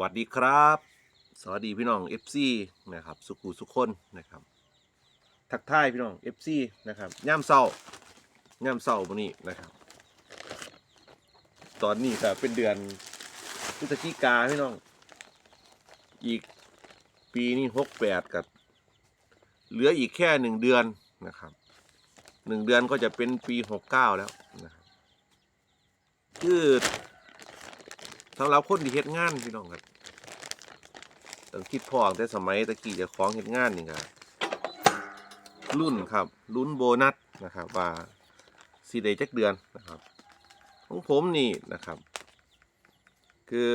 วัสดีครับ สวัสดีพี่น้อง FC นะครับ สุขุสุขคนนะครับ ทักทายพี่น้อง FC นะครับย่ามเศร้าย่ามเศร้าวันนี้นะครับ ตอนนี้ก็เป็นเดือนพฤศจิกาพี่น้อง อีกปีนี้หกแปดกับ เหลืออีกแค่หนึ่งเดือนนะครับหนึ่งเดือนก็จะเป็นปีหกเก้าแล้วนะครับคือ สำหรับคนที่เฮ็ดงานพี่น้องครับต้องคิดพองแต่สมัยตะกี้จะของเฮ็ดงานนี่ครับรุ่นครับรุ่นโบนัสนะครับ ว่าสีได้จักเดือนนะครับ ของผมนี่นะครับ คือ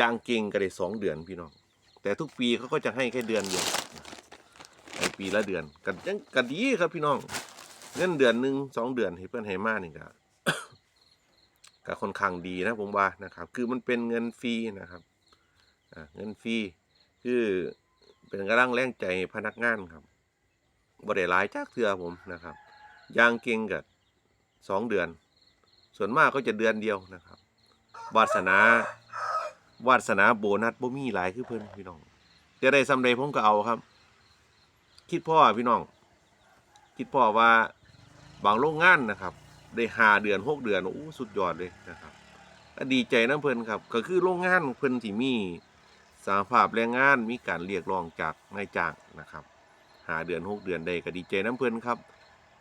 ยางเก่งก็ได้สองเดือนพี่น้อง แต่ทุกปีเขาก็จะให้แค่เดือนเดียวให้ปีละเดือนกันยังกันดีครับพี่น้องเงินเดือนหนึ่งสองเดือนให้เพื่อนให้มานี่ก็ ก็ค่อนข้างดีนะผมว่านะครับ คือมันเป็นเงินฟรีนะครับเงินฟรีคือเป็นกระลังแรงใจพนักงานครับบ่ได้หลายจากเทือผมนะครับยางเก่งกับสองเดือน ส่วนมากก็จะเดือนเดียวนะครับ วาสนาวาสนาโบนัสบ่มีหลายคือเพิ่นพี่น้องจะได้สำเร็จผมก็เอาครับ คิดพ่อพี่น้อง คิดพ่อว่าบางโรงงานนะครับ ได้หาเดือนหกเดือนโอ้สุดยอดเลยนะครับดีใจนะเพิ่นครับ ก็คือโรงงานเพิ่นที่มีสาภาพแรงงานมีการเรียกร้องจากนายจ้างนะครับ หาเดือนหกเดือนได้ก็ดีใจน้ำเพิ่นครับ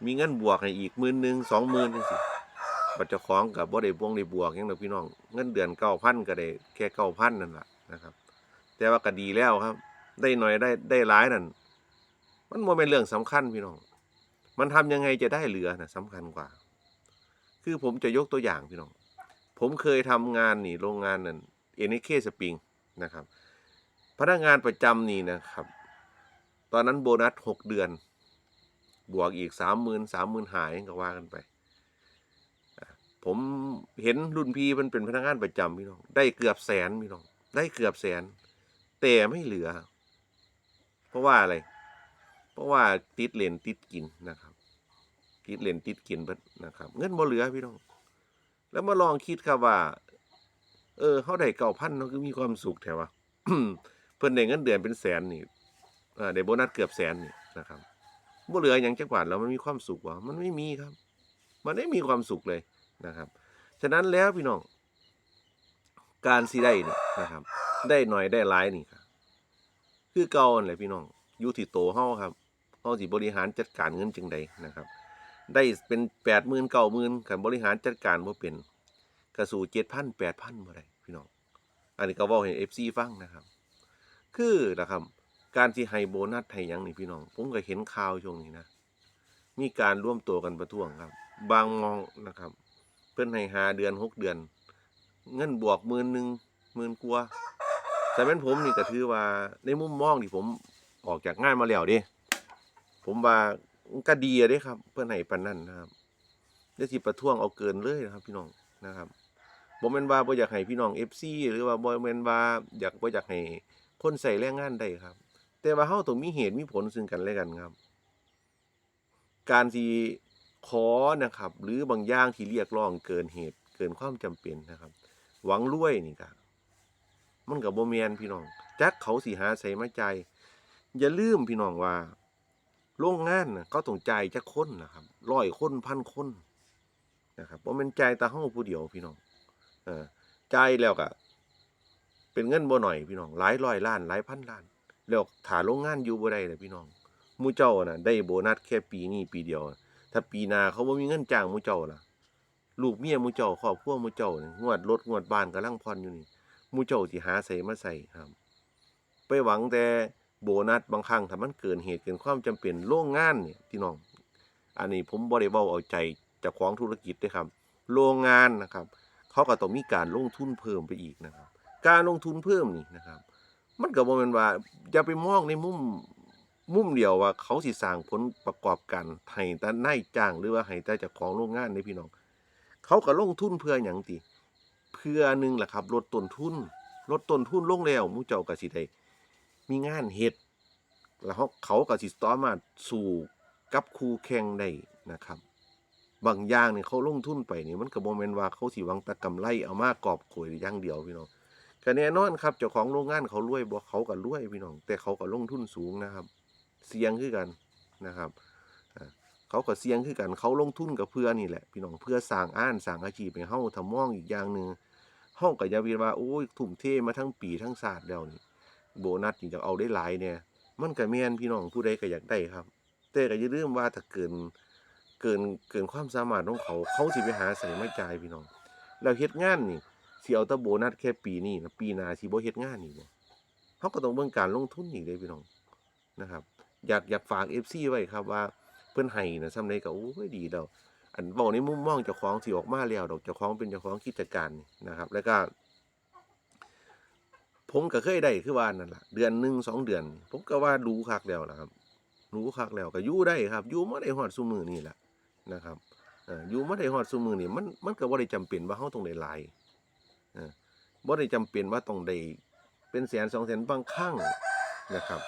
มีเงินบวกให้อีกหมื่นหนึ่งสองหมื่นจังซี่ปัจจ้าของกับบ่ได้บวงได้บวกยังดอพี่น้องเงินเดือนเก้าพันก็ได้แค่เก้าพันนั่นแหละนะครับ แต่ว่าก็ดีแล้วครับ ได้หน่อยได้ได้หลายนั่นมันบ่เป็นเรื่องสำคัญพี่น้อง มันทำยังไงจะได้เหลือนะสำคัญกว่า คือผมจะยกตัวอย่างพี่น้อง ผมเคยทำงานนี่โรงงานนั่นเอเนเคสปริงนะครับ พนักงานประจำนี่นะครับ ตอนนั้นโบนัสหกเดือน บวกอีกสามหมื่นสามหมื่นหายก็ว่ากันไป ผมเห็นรุ่นพี่มันเป็นพนักงานประจำพี่น้อง ได้เกือบแสนพี่น้อง ได้เกือบแสน แต่ไม่เหลือ เพราะว่าอะไร เพราะว่าติดเลนติดกินนะครับ ติดเลนติดกินเบิดนะครับ เงินบ่เหลือพี่น้อง แล้วมาลองคิดครับว่า เออเขาได้เก่าพันเนาะคือมีความสุขแถวว่าเพิ่นได้เงินเดือนเป็นแสนนี่อ่าได้โบนัสเกือบแสนนี่นะครับบ่เหลืออย่างจักบาทแล้วมันมีความสุขวะมันไม่มีครับ มันไม่มีความสุขเลยนะครับ ฉะนั้นแล้วพี่น้อง การสิได้นี่นะครับ ได้หน่อยได้หลายนี่ครับคือเก่านั่นแหละพี่น้องอยู่ที่โตเฮาครับเฮาสิบริหารจัดการเงินจังใดนะครับ ได้เป็นแปดหมื่นเก้าหมื่นขันบริหารจัดการบ่าเป็นกระสู่เจ็ดพันแปดพันบ่ได้พี่น้อง อันนี้ก็ว้าให้เอฟซีฟังนะครับ คือนะครับ การที่ให้โบนัสให้ยังนี่พี่น้อง ผมก็เห็นข่าวช่วงนี้นะ มีการร่วมตัวกันประท้วงครับ บางมองนะครับ เพิ่อนให้หาเดือนหกเดือน เงินบวกหมื่นหนึ่งหมื่นกว่าแต่เป็นผมนี่ก็ถือว่าในมุมมองที่ผมออกจากงานมาแล้วดิผมว่า ก็ดีอะเด้ครับ เพื่อนให้ปานนั้นนะครับได้สิประท้วงเอาเกินเลยนะครับ พี่น้องนะครับบ่แม่นว่าบ่อยากให้พี่น้อง FC หรือว่าบ่แม่นว่าอยากบ่อยากให้คนใส่แรงงานได้ครับ แต่ว่าเฮาต้องมีเหตุมีผลซึ่งกันและกันครับ การที่ขอนะครับ หรือบางอย่างที่เรียกร้องเกินเหตุเกินความจำเป็นนะครับ หวังรวยนี่ก็มันก็บ่แม่นพี่น้องจักเขาสิหาใส่มาใจ อย่าลืมพี่น้องว่า โรงงานนะเขาต้องจ่ายจักคนนะครับร้อยคนพันคนนะครับบ่แม่นจ่ายแต่เฮาผู้เดียวพี่น้องเออจ่ายแล้วก็เป็นเงินบ่หน่อยพี่น้องหลายร้อยล้านหลายพันล้าน แล้วถ้าโรงงานอยู่บ่ได้ล่ะพี่น้องมูเจ้าน่ะ ได้โบนัสแค่ปีนี้ปีเดียว ถ้าปีหน้าเขาบ่มีเงินจ้างมูเจ้าล่ะ ลูกเมียมูเจ้าครอบครัวมูเจ้านี่งวดรถงวดบ้านกำลังผ่อนอยู่นี่มูเจ้าสิหาใส่มาใส่ครับ ไปหวังแต่ โบนัสบางครั้งถ้ามันเกินเหตุเกินความจำเป็นโรงงานเนี่ยพี่น้อง อันนี้ผมบ่ได้เว้าเอาใจจากของธุรกิจด้อครับ โรงงานนะครับ เขาก็ต้องมีการลงทุนเพิ่มไปอีกนะครับ การลงทุนเพิ่มนี่นะครับ มันก็บ่แม่นว่าอย่าไปมองในมุมมุมเดียวว่าเขาสิสร้างผลประกอบการให้แต่นายจ้างหรือว่าให้แต่จ้าของโรงงานนี่พี่น้อง เขาก็ลงทุนเพื่อหยังติเพื่อหนึงแหละครับลดต้นทุนลดต้นทุนลงแล้วมู่เจ้ากสิได้ มีงานเฮ็ดแล้วเขาเขาก็สิสามารถสู่กับคู่แข่งได้นะครับ บางอย่างเนี่ยเขาลงทุนไปเนี่ยมันก็บ่แม่นว่าเขาสิหวังต่กำไรเอามากอบโกยอย่างเดียวพี่น้องก็แน่นอนครับเจ้าของโรงงานเขารวยบ่เขาก็รวยพี่น้อง แต่เขาก็ลงทุนสูงนะครับ เสี่ยงคือกันนะครับเขาก็เสี่ยงคือกันเขาลงทุนกับเพื่อนี่แหละพี่น้องเพื่อสร้างอ้านสร้างอาชีพให้เฮาถ้ามองอีกอย่างหนึงเฮาก็อย่าคิว่าโอ้ยทุ่มเทมาทั้งปีทั้งชาติแล้วนี่ โบนัสนี่จะเอาได้หลายเนี่ย มันก็แม่นพี่น้องผู้ใดก็อยากได้ครับ แต่ก็อย่าลืมว่าถ้าเกินเกินเกินความสามารถของเขา เขาสิไปหาใส่มาจ่ายพี่น้องแล้วเฮ็ดงานนี่สิเอาแต่โบนัสแค่ปีนี้นะปีหน้าสิบ่เฮ็ดงานอีกบ่เฮาก็ต้องเบิ่งการลงทุนอีกเด้พี่น้องนะครับ อยากอยากฝาก FC ไว้ครับว่าเพิ่นให้นะส่ำใดก็โอ้ยดีแล้วอันเว้าในมุมมองเจ้าของที่ออกมาแล้วดอกเจ้าของเป็นเจ้าของกิจการนี่นะครับ แล้วก็ ผมก็เคยได้คือว่านั่นแหละเดือนหนึ่งสองเดือน ผมก็ว่ารู้คักแล้วละครับรู้คักแล้วก็อยู่ได้ครับอยู่มาได้ฮอดซุมือนี่แหละนะครับอยู่มาได้ฮอดซุมือนี่มันมันก็บ่ได้จำเป็นว่าเฮาต้องได้หลายเออบ่ได้จำเป็นว่าต้องได้เป็นแสนสองแสนบางครั้งนะครับ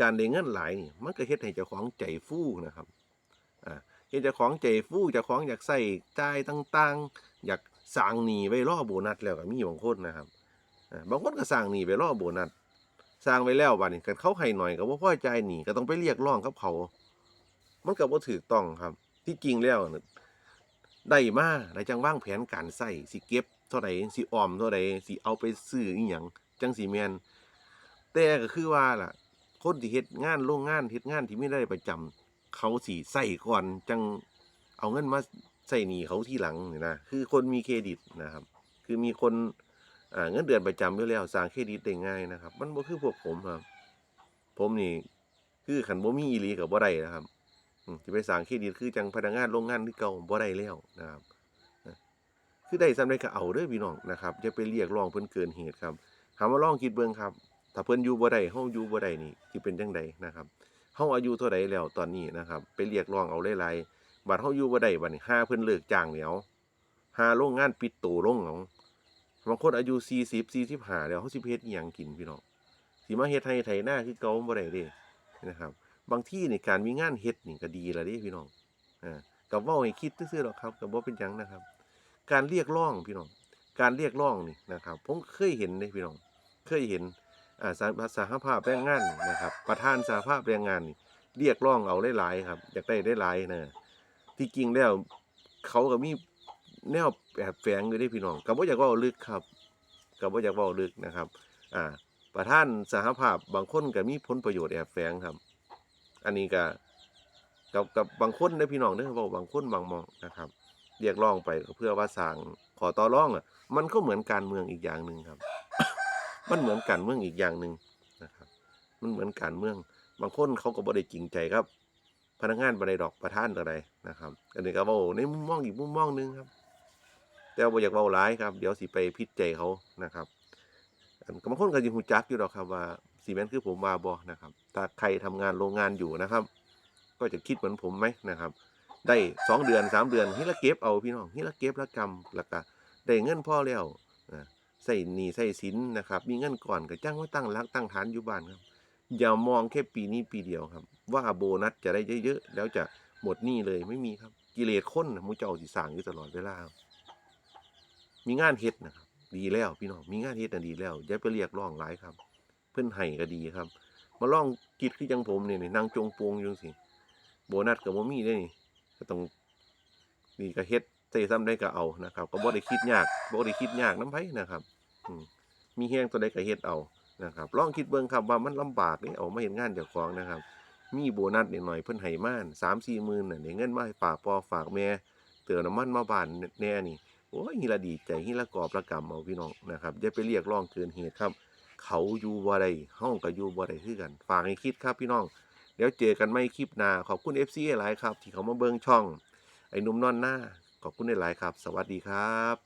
การได้เงินหลายนี่มันก็เฮ็ดให้เจ้าของใจฟูนะครับอ่าเฮ็ดเจ้าของใจฟูเจ้าของอยากใส่จ่ายต่าง ๆ อยากสร้างหนี้ไว้รอโบนัสแล้วก็มีบางคนนะครับ บางคนก็สร้างหนี้ไว้รอโบนัสสร้างไว้แล้วบัดนี้ก็เขาให้หน่อยก็บ่พอใจหนี้ก็ต้องไปเรียกร้องกับเขา มันก็บ่ถูกต้องครับ ที่จริงแล้วได้มาแล้วจังวางแผนการใช้สิเก็บเท่าใดสิออมเท่าใดสิเอาไปซื้ออีหยังจังสิแม่นแต่ก็คือว่าล่ะ คนที่เฮ็ดงานโรงงานเฮ็ดงานที่ไม่ได้ประจำเขาสิใส่ก่อนจังเอาเงินมาใส่หนี้เขาทีหลังนี่นะคือคนมีเครดิตนะครับ คือมีคน เงินเดือนประจำอยู่แล้วสร้างเครดิตได้ง่ายนะครับ มันบ่คือพวกผมครับ ผมนี่คือขันบ่มีอีหลีกับบ่ได้นะครับอืมสิไปสร้างเครดิตคือจังพนักงานโรงงานที่เก่าบ่ได้แล้วนะครับคือได้สำเร็จก็เอาเด้อพี่น้องนะครับอย่าไปเรียกร้องเพิ่นเกินเหตุครับคำว่าลองคิดเบิ่งครับ ถ้าเพิ่นอยู่บ่ได้เฮาอยู่บ่ได้นี่สิเป็นจังไดนะครับเฮาอายุเท่าใดแล้วตอนนี้นะครับ ไปเรียกร้องเอาหลายๆบัดเฮาอยู่บ่ได้บัดนี้ห้าเพิ่นเลิกจ้างเดี๋ยวห้าโรงงานปิดตัวลงเอา บางคนอายุ40 45แล้วเฮาสิเฮ็ดอิหยังกินพี่น้องสิมาเฮ็ดไร่ไถนาคือเก่าบ่ได้เด้นะครับ บางที่นี่การมีงานเฮ็ดนี่ก็ดีแล้วเด้พี่น้องอ่าก็เว้าให้คิดซื่อๆหรอกครับก็บ่เป็นหยังนะครับ การเรียกร้องพี่น้อง การเรียกร้องนี่นะครับผมเคยเห็นเด้พี่น้อง เคยเห็นอ่าสาสหภาพแรงงานนะครับ ประธานสหภาพแรงงานนี่เรียกร้องเอาได้หลายๆครับอยากได้ได้หลายนะที่จริงแล้วเขาก็มี แนวแอบแฝงอยู่ได้พี่น้องก็บ่าอยากว่าลึกครับก็บ่าอยากว่าลึกนะครับ อ่า ประธานสหภาพบางคนก็มีผลประโยชน์แอบแฝงครับ อันนี้ก็กับกับบางคนเด้พี่น้องเด้อเว้าบางคนบางมองนะครับ เรียกร้องไปเพื่อว่าสร้างขอต่อร้องอะ มันก็เหมือนการเมืองอีกอย่างหนึ่งครับ มันเหมือนการเมืองอีกอย่างหนึ่งนะครับ มันเหมือนการเมือง บางคนเขาก็บ่ได้จริงใจครับ พนักงานบ่ได้ดอกประธานอะไรนะครับ อันนี้ก็เว้ในมุมมองอีกมุมมองหนึ่งครับ แต่ว่าอยากเว้าหลายครับ เดี๋ยวสิไปพิดใจเขานะครับก็บางคนก็สิฮู้จักอยู่ดอกครับว่าสิแม่นคือผมวาบ่นะครับ ถ้าใครทำงานโรงงานอยู่นะครับ ก็จะคิดเหมือนผมไหมนะครับ ได้สองเดือนสามเดือนฮิละเก็บเอาพี่น้องฮิละเก็บละกรรมแล้วก็ได้เงินพ่อแล้วใส่หนี้ใส่สินนะครับ มีเงินก่อนก็จ้างว่าตั้งรักตั้งฐานอยู่บ้านครับ อย่ามองแค่ปีนี้ปีเดียวครับ ว่าโบนัสจะได้เยอะๆแล้วจะหมดหนี้เลยไม่มีครับ กิเลสคนน่ะมูเจ้าสิสางอยู่ตลอดเวลาครับ มีงานเฮ็ดนะครับ ดีแล้วพี่น้องมีงานเฮ็ดน่ะดีแล้วอย่าไปเรียกร้องหลายครับ เพิ่นให้ก็ดีครับ มาลองคิดคือจังผมเนี่นี่นั่งจงโปงอยู่จังซี่โบนัสก็บ่มีเด้นี่ก็ต้องนี่ก็เฮ็ดใส่ซ้ำได้ก็เอานะครับ ก็บ่ได้คิดยากบ่ได้คิดยากนํไผนะครับอืมีแฮงตัวใดก็เฮ็ดเอานะครับลองคิดเบิ่งครับว่ามันลำบากเด้เอามาเฮ็ดงานเจ้าของนะครับ มีโบนัสนิดหน่อยเพิ่นให้มา3-4หมื่นน่ะเงินมาให้ฝากพ่อฝากแม่เติมน้ำมันมาบ้านแน่นี่ อ้ยฮิละดีใจฮิละกอบระกำเอาพี่น้องนะครับอย่าไปเรียกร้องเกินเหตุครับ เขาอยู่บ่ได้เฮาก็อยู่บ่ได้คือกันฝากให้คิดครับพี่น้องเดี๋ยวเจอกันไม่คลิปหน้าขอบคุณ FC หลายครับ ที่เขามาเบิ่งช่อง ไอ้นุ่มนอนหน้าขอบคุณหลายครับ สวัสดีครับ